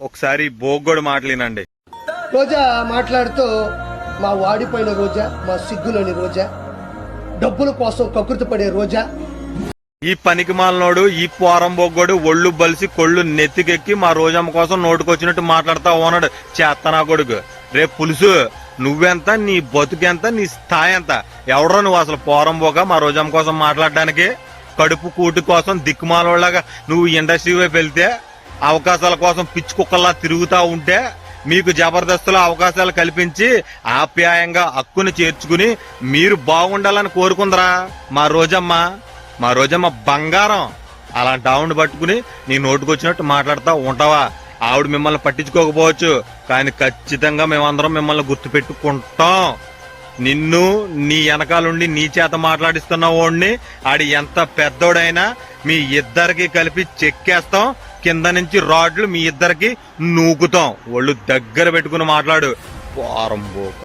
ఒకసారి బోగ్గోడు మాటలేనండి రోజా మాట్లాడుతూ మా వాడిపోయిన రోజా మా సిగ్గులోని రోజా డబ్బుల కోసం కకృతి పడే రోజా. ఈ పనికి మాలనోడు ఈ పోరం బొగ్గోడు ఒళ్ళు బలిసి కొళ్ళు నెత్తికెక్కి మా రోజమ్మ కోసం నోటుకొచ్చినట్టు మాట్లాడుతా ఉన్నాడు చేత్తనా కొడుకు. రేపు పులుసు నువ్వెంత నీ బతుకెంత నీ స్థాయి ఎంత ఎవడో నువ్వు అసలు పోరం పోక మా రోజమ్మ కోసం మాట్లాడడానికి? కడుపు కూటు కోసం దిక్కుమాలలాగా నువ్వు ఇండస్ట్రీ వైపు వెళ్తే అవకాశాల కోసం పిచ్చి కుక్కల్లా తిరుగుతూ ఉంటే మీకు జబర్దస్తులో అవకాశాలు కల్పించి ఆప్యాయంగా హక్కుని చేర్చుకుని మీరు బాగుండాలని కోరుకుందరా మా రోజమ్మ. మా రోజమ్మ బంగారం. అలాంటి ఆవిడ పట్టుకుని నీ నోటుకొచ్చినట్టు మాట్లాడుతూ ఉంటావా? ఆవిడ మిమ్మల్ని పట్టించుకోకపోవచ్చు. కానీ ఖచ్చితంగా మేమందరం మిమ్మల్ని గుర్తుపెట్టుకుంటాం. నిన్ను నీ వెనకాలండి నీ చేత మాట్లాడిస్తున్న వాడిని ఆడి ఎంత పెద్దోడైనా మీ ఇద్దరికి కలిపి చెక్కేస్తాం. కింద నుంచి రాడ్లు మీ ఇద్దరికి నూకుతాం. ఒళ్ళు దగ్గర పెట్టుకుని మాట్లాడు. వారం